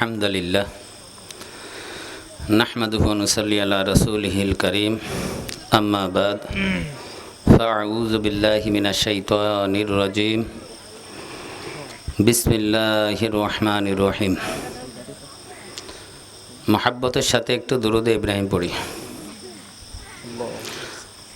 الحمد لله نحمده ونصلي على رسوله الكريم أما بعد فأعوذ بالله من الشيطان الرجيم بسم الله الرحمن الرحيم মহাব্বতের সাথে একটু দুরুদে ইব্রাহিম পড়ি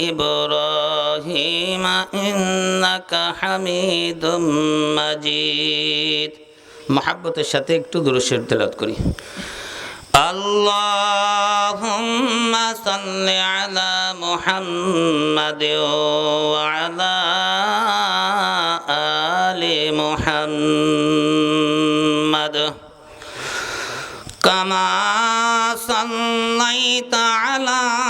إبراهيم إنك حميد مجيد محبة الشتيك تدر الشر تلات كري اللهم صل على محمد وعلى آل محمد كما صليت على محمد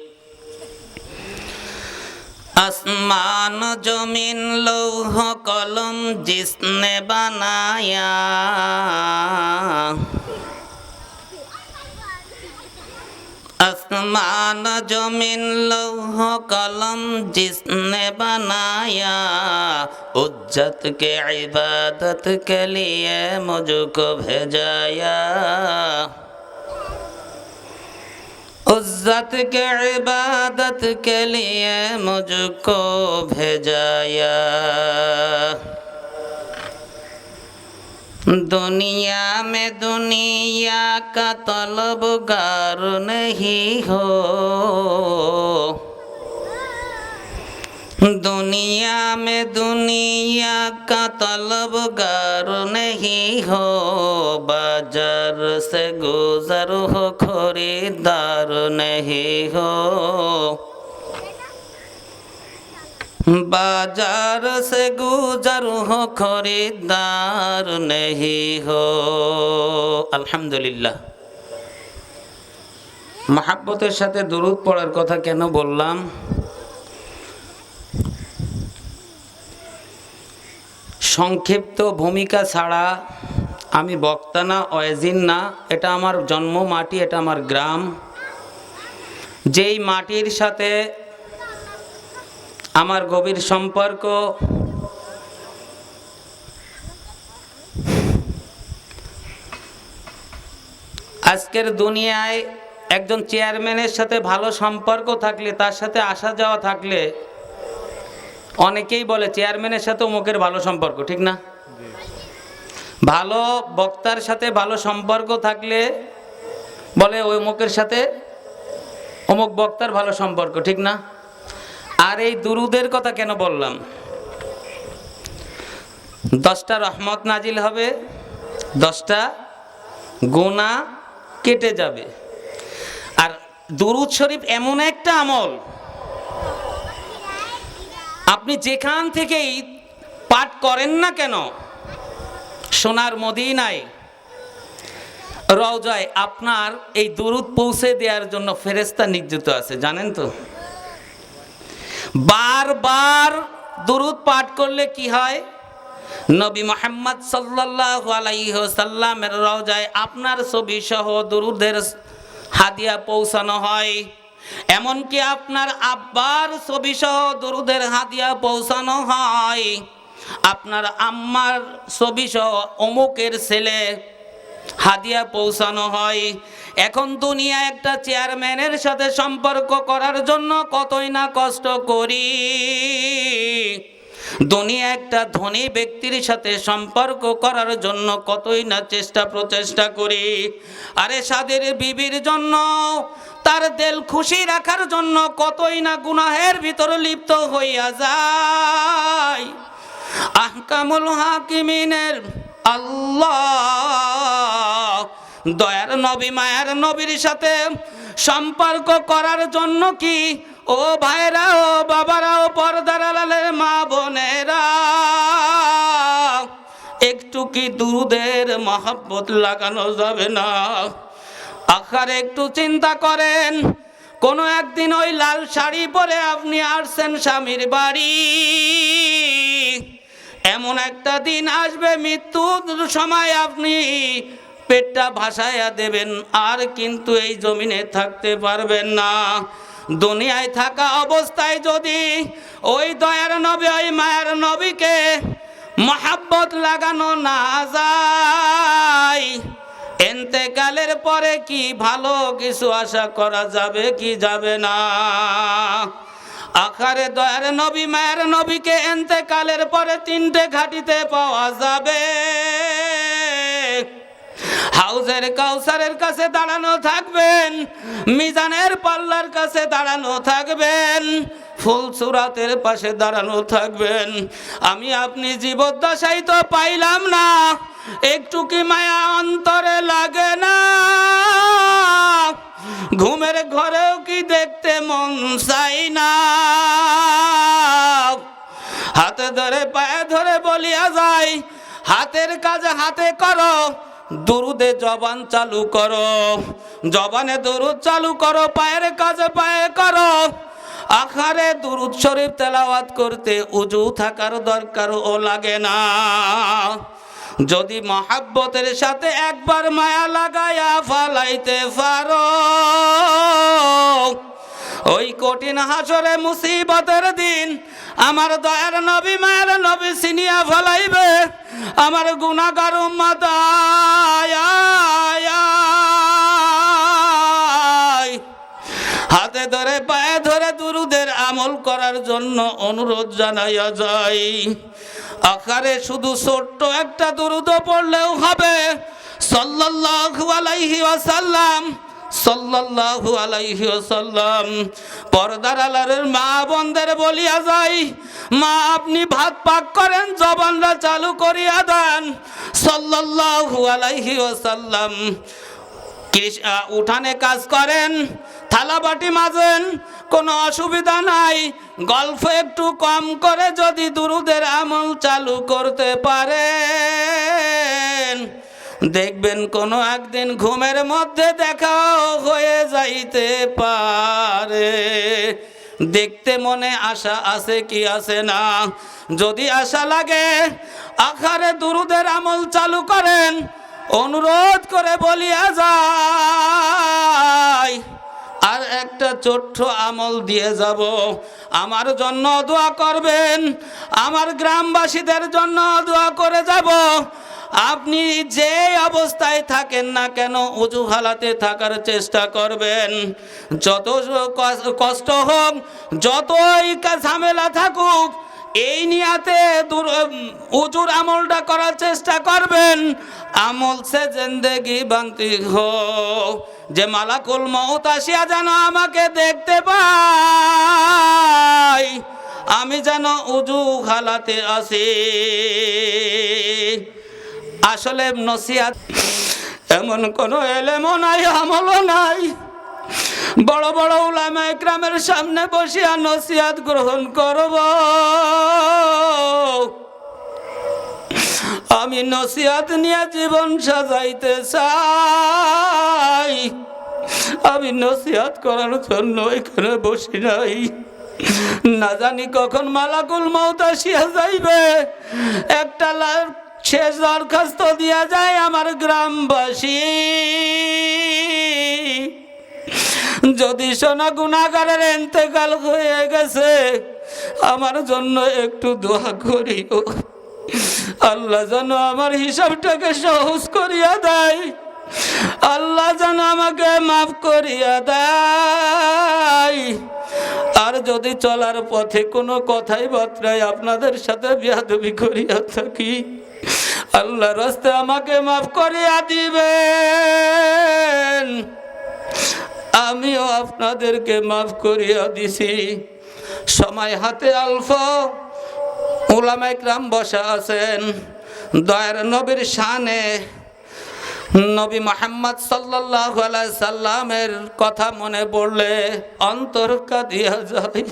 আসমান জমিন লৌহ কলম জিসনে বানায়া आसमान जमीन लौह कलम जिसने बनाया उज्जत के इबादत के लिए मुझको भेजाया عزت کے عبادت کے لیے مجھ کو بھیجایا دنیا میں دنیا کا طلبگار نہیں ہو दुनिया में दुनिया का तलबगार नहीं हो बाजार से गुजर हो खरीदार नहीं हो बाजार से गुजर हो खरीदार नहीं हो আলহামদুলিল্লাহ মাহাব্বতের সাথে দরুদ পড়ার কথা কেন বললাম সংক্ষিপ্ত ভূমিকা ছাড়া আমি বক্তা না, অয়েজিন না। এটা আমার জন্ম মাটি, এটা আমার গ্রাম। যেই মাটির সাথে আমার গভীর সম্পর্ক, আজকের দুনিয়ায় একজন চেয়ারম্যানের সাথে ভালো সম্পর্ক থাকলে, তার সাথে আসা যাওয়া থাকলে অনেকেই বলে চেয়ারম্যানের সাথে অমুকের ভালো সম্পর্ক, ঠিক না? ভালো বক্তার সাথে ভালো সম্পর্ক থাকলে বলে ওই অমুকের সাথে অমুক বক্তার ভালো সম্পর্ক, ঠিক না? আর এই দুরুদের কথা কেন বললাম? দশটা রহমত নাজিল হবে, দশটা গোনা কেটে যাবে। আর দুরুদ শরীফ এমন একটা আমল আপনি যেখান থেকেই পাঠ করেন না কেন, সোনার মদিনায়, রওজায় আপনার এই দুরুদ পৌঁছে দেওয়ার জন্য ফেরেস্তা নিযুক্ত আছে, জানেন তো? বারবার দুরুদ পাঠ করলে কি হয়? নবী মোহাম্মদ সাল্লাল্লাহু আলাইহি সাল্লামের রওজায় আপনার ছবি সহ দুরুদের হাদিয়া পৌঁছানো হয়। এমনকি আপনার আব্বার ছবি সহ দরুদের হাদিয়া পৌঁছানো হয়। আপনার আম্মার ছবি সহ অমুকের ছেলে হাদিয়া পৌঁছানো হয়। এখন দুনিয়া একটা চেয়ারম্যানের সাথে সম্পর্ক করার জন্য কতই না কষ্ট করি। দুনিয়া একটা ধনী ব্যক্তির সাথে সম্পর্ক করার জন্য কতই না চেষ্টা প্রচেষ্টা করি। আরে সাদের বিবির জন্য, তার দেল খুশি রাখার জন্য কতই না গুনাহের ভিতরে লিপ্ত হইয়া যায়। আহকামুল হাকিমিনের আল্লাহ, দয়ার নবী, মায়ার নবীর সাথে সম্পর্ক করার জন্য কি ও ভাইরা, ও বাবারা, ও পর্দার আড়ালের মা বোনেরা, একটু কি দুধের মহাব্বত লাগানো যাবে না? আখার একটু চিন্তা করেন, কোনো একদিন ওই লাল শাড়ি পরে আপনি আসছেন স্বামীর বাড়ি। এমন একটা দিন আসবে, মৃত্যুর সময় আপনি পেটটা ভাসাইয়া দেবেন, আর কিন্তু এই জমিনে থাকতে পারবেন না। দুনিয়ায় থাকা অবস্থায় যদি ওই দয়ার নবী, ওই মায়ের নবীকে মহাব্বত লাগানো না যায়, এন্তেকালের পরে কি ভালো কিছু আশা করা যাবে, কি যাবে না? আখারে দয়ার নবী, মায়ের নবীকে এন্তেকালের পরে তিনটে ঘাটিতে পাওয়া যাবে। হাউজের কাউসারের কাছে দাঁড়ানো থাকবেন, মিজানের পাল্লার কাছে দাঁড়ানো থাকবেন, ফুল সুরাতের পাশে দাঁড়ানো থাকবেন। আমি আপনি জীবদ্দশাই তো পাইলাম না, একটু কি মায়া অন্তরে লাগে না? ঘুমের ঘরেও কি দেখতে মন চাই না? হাতে ধরে পায়ে ধরে বলিয়া যায় হাতের কাজ হাতে করো দুরুদে জবান চালু করো। জবানে দুরুদ চালু করো, পায়ের কাজে পায়ে করো। আখারে দুরুদ শরীফ তেলাওয়াত করতে উজু থাকার দরকার ও লাগে না। যদি মহাব্বতের সাথে একবার মায়া লাগায়া ফালাইতে পারো, ওই কঠিন হাসরে মুসিবতের দিন আমার দয়ার নবী, মায়ের নবী সিনিয়া ফলাইবে। আমার গুণাগার আয়। হাতে ধরে, পায়ে ধরে দুরুদের আমল করার জন্য অনুরোধ জানাইয়া যায় আকারে শুধু ছোট্ট একটা দুরুদ পড়লেও হবে। সাল্লাল্লাহু আলাইহি ওয়াসাল্লাম সাল্লাল্লাহু আলাইহি ওয়াসাল্লাম, পর্দার আলারের মা বন্ধের বলিয়া যাই মা, আপনি ভাত পাক করেন জবানরা চালু করিয়া দেন। সাল্লাল্লাহু আলাইহি ওয়াসাল্লাম উঠানে কাজ করেন, থালা বাটি মাজেন, কোনো অসুবিধা নাই, গল্প একটু কম করে যদি দুরুদের আমল চালু করতে পারেন। দেখবেন কোনো একদিন ঘুমের মধ্যে দেখাও হয়ে যাইতে পারে। দেখতে মনে আশা আছে কি আছে না? যদি আশা লাগে, আখারে দুরুদের আমল চালু করেন, অনুরোধ করে বলিয়া যায় আর একটা ছোট্ট আমল দিয়ে যাব। আমার জন্য দোয়া করবেন, আমার গ্রামবাসীদের জন্য দোয়া করে যাব। আপনি যে অবস্থায় থাকেন না কেন উঁচু হালাতে থাকার চেষ্টা করবেন। যত কষ্ট হোক, যতই ঝামেলা থাকুক, এই নিয়াতে উজুর আমলটা করার চেষ্টা করবেন। আমল সে জিন্দেগি বান্তি হোক। যে মালাকুল মৌত আসিয়া যেন আমাকে দেখতে পাই আমি যেন উজু খালাতে আসি। আসলে নসিহাত এমন কোনো এলেমও নাই, আমলও নাই। বড় বড় উলামা একরামের সামনে বসিয়া নসিহাত গ্রহণ করব। আমি নসিহাত নিয়ে জীবন সাজাইতে চাই। আমি নসিহাত করার জন্য এখানে বসি নাই। না জানি কখন মালাকুল মৌত আসিয়া যাইবে। একটা লাভ শেষ দরখাস্ত দিয়া যায় আমার গ্রামবাসী। যদি সোনা গুণাগারের এতেকাল হয়ে গেছে, আমার জন্য একটু দোয়া করিও। আল্লাহ যেন আমার হিসাবটাকে সহজ করিয়া দেয়। আল্লাহ যেন আমাকে মাফ করিয়া দেয়। যদি চলার পথে কোনো কথাই বার্তায় আপনাদের সাথে বিয়াদবি করিয়া থাকি। আল্লাহ রাস্তে আমাকে মাফ করিয়া দিবেন। আমিও আপনাদেরকে মাফ করিয়া দিছি। সময় হাতে অল্প ওলামাইক রাম বসা আছেন। দয়ার নবীর শানে নবী মোহাম্মদ সাল্লাহ সাল্লামের কথা মনে পড়লে অন্তর কাঁদিয়া যায়।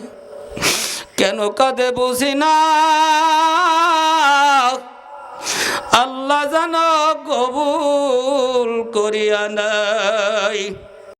কেন কাঁদে বুঝি না? আল্লাহ যেন কবুল করিয়া না